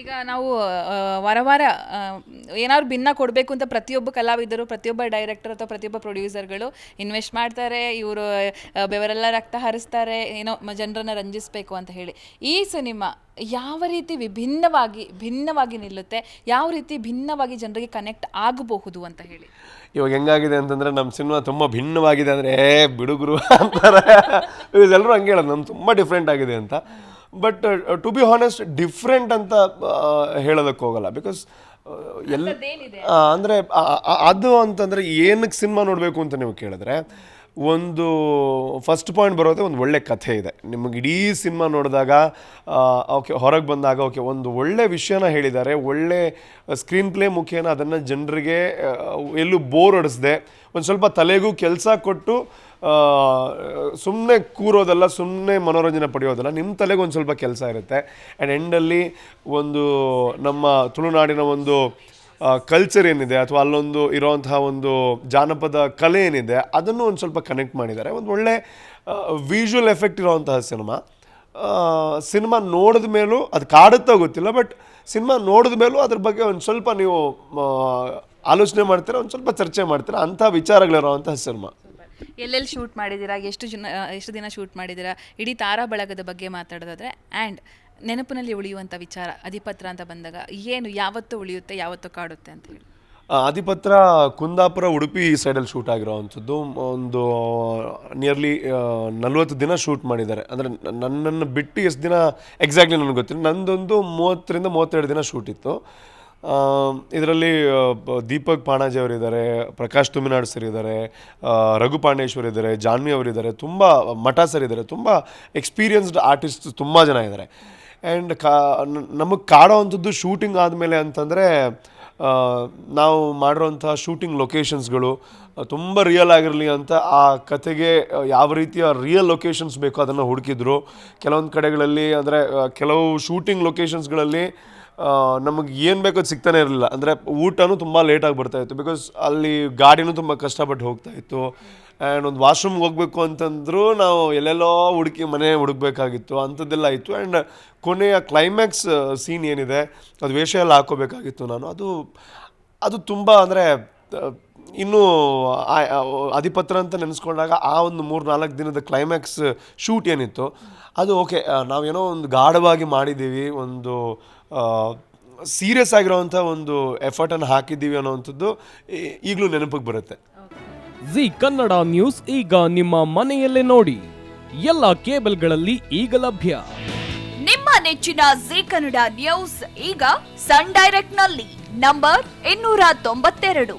ಈಗ ನಾವು ವಾರ ವಾರ ಏನಾದ್ರು ಭಿನ್ನ ಕೊಡಬೇಕು ಅಂತ ಪ್ರತಿಯೊಬ್ಬ ಕಲಾವಿದರು, ಪ್ರತಿಯೊಬ್ಬ ಡೈರೆಕ್ಟರ್ ಅಥವಾ ಪ್ರತಿಯೊಬ್ಬ ಪ್ರೊಡ್ಯೂಸರ್ಗಳು ಇನ್ವೆಸ್ಟ್ ಮಾಡ್ತಾರೆ, ಇವರು ಬೆವರೆಲ್ಲ ರಕ್ತ ಹರಿಸ್ತಾರೆ, ಏನೋ ಜನರನ್ನ ರಂಜಿಸಬೇಕು ಅಂತ ಹೇಳಿ. ಈ ಸಿನಿಮಾ ಯಾವ ರೀತಿ ವಿಭಿನ್ನವಾಗಿ, ಭಿನ್ನವಾಗಿ ನಿಲ್ಲುತ್ತೆ, ಯಾವ ರೀತಿ ಭಿನ್ನವಾಗಿ ಜನರಿಗೆ ಕನೆಕ್ಟ್ ಆಗಬಹುದು ಅಂತ ಹೇಳಿ. ಇವಾಗ ಹೆಂಗಾಗಿದೆ ಅಂತಂದ್ರೆ ನಮ್ಮ ಸಿನಿಮಾ ತುಂಬ ಭಿನ್ನವಾಗಿದೆ ಅಂದರೆ ಬಿಡುಗರು ಅಂತಾರೆ. ಎಲ್ಲರೂ ಹಂಗೆ ಹೇಳೋದು ನಮ್ಮ ತುಂಬ ಡಿಫ್ರೆಂಟ್ ಆಗಿದೆ ಅಂತ. But to be honest different ಅಂತ ಆ, ಹೇಳೋದಕ್ಕೆ ಹೋಗಲ್ಲ. ಬಿಕಾಸ್ ಎಲ್ಲ ಅಂದರೆ ಅದು ಅಂತಂದರೆ ಏನಕ್ಕೆ ಸಿನಿಮಾ ನೋಡಬೇಕು ಅಂತ ನೀವು ಕೇಳಿದ್ರೆ ಒಂದು ಫಸ್ಟ್ ಪಾಯಿಂಟ್ ಬರೋದೇ ಒಂದು ಒಳ್ಳೆ ಕಥೆ ಇದೆ. ನಿಮಗೆ ಇಡೀ ಸಿನಿಮಾ ನೋಡಿದಾಗ ಓಕೆ, ಹೊರಗೆ ಬಂದಾಗ, ಓಕೆ, ಒಂದು ಒಳ್ಳೆ ವಿಷಯನ ಹೇಳಿದ್ದಾರೆ, ಒಳ್ಳೆ ಸ್ಕ್ರೀನ್ ಪ್ಲೇ ಮುಖೇನ ಅದನ್ನು ಜನರಿಗೆ ಎಲ್ಲೂ ಬೋರ್ ಹೊಡೆಸ್ದೆ ಒಂದು ಸ್ವಲ್ಪ ತಲೆಗೂ ಕೆಲಸ ಕೊಟ್ಟು ಸುಮ್ಮನೆ ಕೂರೋದಲ್ಲ ಸುಮ್ಮನೆ ಮನೋರಂಜನೆ ಪಡೆಯೋದಲ್ಲ ನಿಮ್ಮ ತಲೆಗೆ ಒಂದು ಸ್ವಲ್ಪ ಕೆಲಸ ಇರುತ್ತೆ. ಆ್ಯಂಡ್ ಎಂಡಲ್ಲಿ ಒಂದು ನಮ್ಮ ತುಳುನಾಡಿನ ಒಂದು ಕಲ್ಚರ್ ಏನಿದೆ ಅಥವಾ ಅಲ್ಲೊಂದು ಇರೋವಂತಹ ಒಂದು ಜಾನಪದ ಕಲೆ ಏನಿದೆ, ಅದನ್ನು ಒಂದು ಸ್ವಲ್ಪ ಕನೆಕ್ಟ್ ಮಾಡಿದ್ದಾರೆ. ಒಂದು ಒಳ್ಳೆ ವಿಜುವಲ್ ಎಫೆಕ್ಟ್ ಇರೋವಂತಹ ಸಿನಿಮಾ ಸಿನಿಮಾ ನೋಡಿದ ಮೇಲೂ ಅದು ಕಾಡುತ್ತೋ ಗೊತ್ತಿಲ್ಲ ಬಟ್ ಸಿನಿಮಾ ನೋಡಿದ ಮೇಲೂ ಅದ್ರ ಬಗ್ಗೆ ಒಂದು ಸ್ವಲ್ಪ ನೀವು ಆಲೋಚನೆ ಮಾಡ್ತೀರ, ಒಂದು ಸ್ವಲ್ಪ ಚರ್ಚೆ ಮಾಡ್ತೀರಾ? ಅಂಥ ವಿಚಾರಗಳಿರೋವಂತಹ ಸಿನಿಮಾ ಎಲ್ಲೆಲ್ಲಿ ಶೂಟ್ ಮಾಡಿದ್ದೀರಾ? ಎಷ್ಟು ಜನ, ಎಷ್ಟು ದಿನ ಶೂಟ್ ಮಾಡಿದ್ದೀರಾ? ಇಡೀ ತಾರಾ ಬಳಗದ ಬಗ್ಗೆ ಮಾತಾಡೋದಾದ್ರೆ ಆ್ಯಂಡ್ ನೆನಪಿನಲ್ಲಿ ಉಳಿಯುವಂಥ ವಿಚಾರ ಅಧಿಪತ್ರ ಅಂತ ಬಂದಾಗ ಏನು ಯಾವತ್ತು ಉಳಿಯುತ್ತೆ, ಯಾವತ್ತು ಕಾಡುತ್ತೆ ಅಂತ ಹೇಳಿ. ಅಧಿಪತ್ರ ಕುಂದಾಪುರ, ಉಡುಪಿ ಈ ಸೈಡಲ್ಲಿ ಶೂಟ್ ಆಗಿರೋವಂಥದ್ದು. ಒಂದು ನಿಯರ್ಲಿ ನಲ್ವತ್ತು ದಿನ ಶೂಟ್ ಮಾಡಿದ್ದಾರೆ. ಅಂದರೆ ನನ್ನನ್ನು ಬಿಟ್ಟು ಎಷ್ಟು ದಿನ ಎಕ್ಸಾಕ್ಟ್ಲಿ ನನಗೆ ಗೊತ್ತಿಲ್ಲ. ನಂದೊಂದು ಮೂವತ್ತರಿಂದ ಮೂವತ್ತೆರಡು ದಿನ ಶೂಟ್ ಇತ್ತು. ಇದರಲ್ಲಿ ದೀಪಕ್ ಪಾಣಾಜಿ ಅವರಿದ್ದಾರೆ, ಪ್ರಕಾಶ್ ತುಮಿನಾಡ್ ಸರ್ ಇದ್ದಾರೆ ರಘು ಪಾಂಡೇಶ್ವರ್ ಇದ್ದಾರೆ, ಜಾನ್ವಿ ಅವರಿದ್ದಾರೆ. ತುಂಬ ಮಠ ಸರ್ ಇದ್ದಾರೆ ತುಂಬ ಎಕ್ಸ್ಪೀರಿಯನ್ಸ್ಡ್ ಆರ್ಟಿಸ್ಟ್ ತುಂಬ ಜನ ಇದ್ದಾರೆ. ಆ್ಯಂಡ್ ಕಾ ನಮಗೆ ಕಾಡೋವಂಥದ್ದು ಶೂಟಿಂಗ್ ಆದಮೇಲೆ ಅಂತಂದರೆ ನಾವು ಮಾಡಿರೋಂಥ ಶೂಟಿಂಗ್ ಲೊಕೇಶನ್ಸ್ಗಳು ತುಂಬ ರಿಯಲ್ ಆಗಿರಲಿ ಅಂತ ಆ ಕತೆಗೆ ಯಾವ ರೀತಿಯ ರಿಯಲ್ ಲೊಕೇಶನ್ಸ್ ಬೇಕೋ ಅದನ್ನು ಹುಡುಕಿದ್ರು. ಕೆಲವೊಂದು ಕಡೆಗಳಲ್ಲಿ ಅಂದರೆ ಕೆಲವು ಶೂಟಿಂಗ್ ಲೊಕೇಶನ್ಸ್ಗಳಲ್ಲಿ ನಮಗೆ ಏನು ಬೇಕೋ ಸಿಗ್ತಾನೆ ಇರಲಿಲ್ಲ. ಅಂದರೆ ಊಟನೂ ತುಂಬ ಲೇಟಾಗಿ ಬರ್ತಾಯಿತ್ತು ಬಿಕಾಸ್ ಅಲ್ಲಿ ಗಾಡಿನೂ ತುಂಬ ಕಷ್ಟಪಟ್ಟು ಹೋಗ್ತಾ ಇತ್ತು. ಆ್ಯಂಡ್ ಒಂದು ವಾಶ್ರೂಮ್ಗೆ ಹೋಗಬೇಕು ಅಂತಂದರೂ ನಾವು ಎಲ್ಲೆಲ್ಲೋ ಹುಡುಕಿ ಮನೆ ಹುಡುಕ್ಬೇಕಾಗಿತ್ತು. ಅಂಥದ್ದೆಲ್ಲ ಇತ್ತು. ಆ್ಯಂಡ್ ಕೊನೆಯ ಕ್ಲೈಮ್ಯಾಕ್ಸ್ ಸೀನ್ ಏನಿದೆ, ಅದು ವೇಷ ಎಲ್ಲ ಹಾಕೋಬೇಕಾಗಿತ್ತು ನಾನು. ಅದು ಅದು ತುಂಬ ಅಂದರೆ ಇನ್ನೂ ಅಧಿಪತ್ರ ಅಂತ ನೆನೆಸ್ಕೊಂಡಾಗ ಆ ಒಂದು ಮೂರು ನಾಲ್ಕು ದಿನದ ಕ್ಲೈಮ್ಯಾಕ್ಸ್ ಶೂಟ್ ಏನಿತ್ತು? ಅದು ಓಕೆ ನಾವೇನೋ ಒಂದು ಗಾಢವಾಗಿ ಮಾಡಿದ್ದೀವಿ ಒಂದು ಸೀರಿಯಸ್ ಆಗಿರೋವಂಥ ಒಂದು ಎಫರ್ಟನ್ನು ಹಾಕಿದ್ದೀವಿ ಅನ್ನೋವಂಥದ್ದು ಈಗಲೂ ನೆನಪಿಗೆ ಬರುತ್ತೆ. ಜಿ ಕನ್ನಡ ನ್ಯೂಸ್ ಈಗ ನಿಮ್ಮ ಮನೆಯಲ್ಲೇ ನೋಡಿ. ಎಲ್ಲ ಕೇಬಲ್ಗಳಲ್ಲಿ ಈಗ ಲಭ್ಯ. ನಿಮ್ಮ ನೆಚ್ಚಿನ ಜಿ ಕನ್ನಡ ನ್ಯೂಸ್ ಈಗ ಸನ್ ಡೈರೆಕ್ಟ್ನಲ್ಲಿ ನಂಬರ್ ಇನ್ನೂರ ತೊಂಬತ್ತೆರಡು.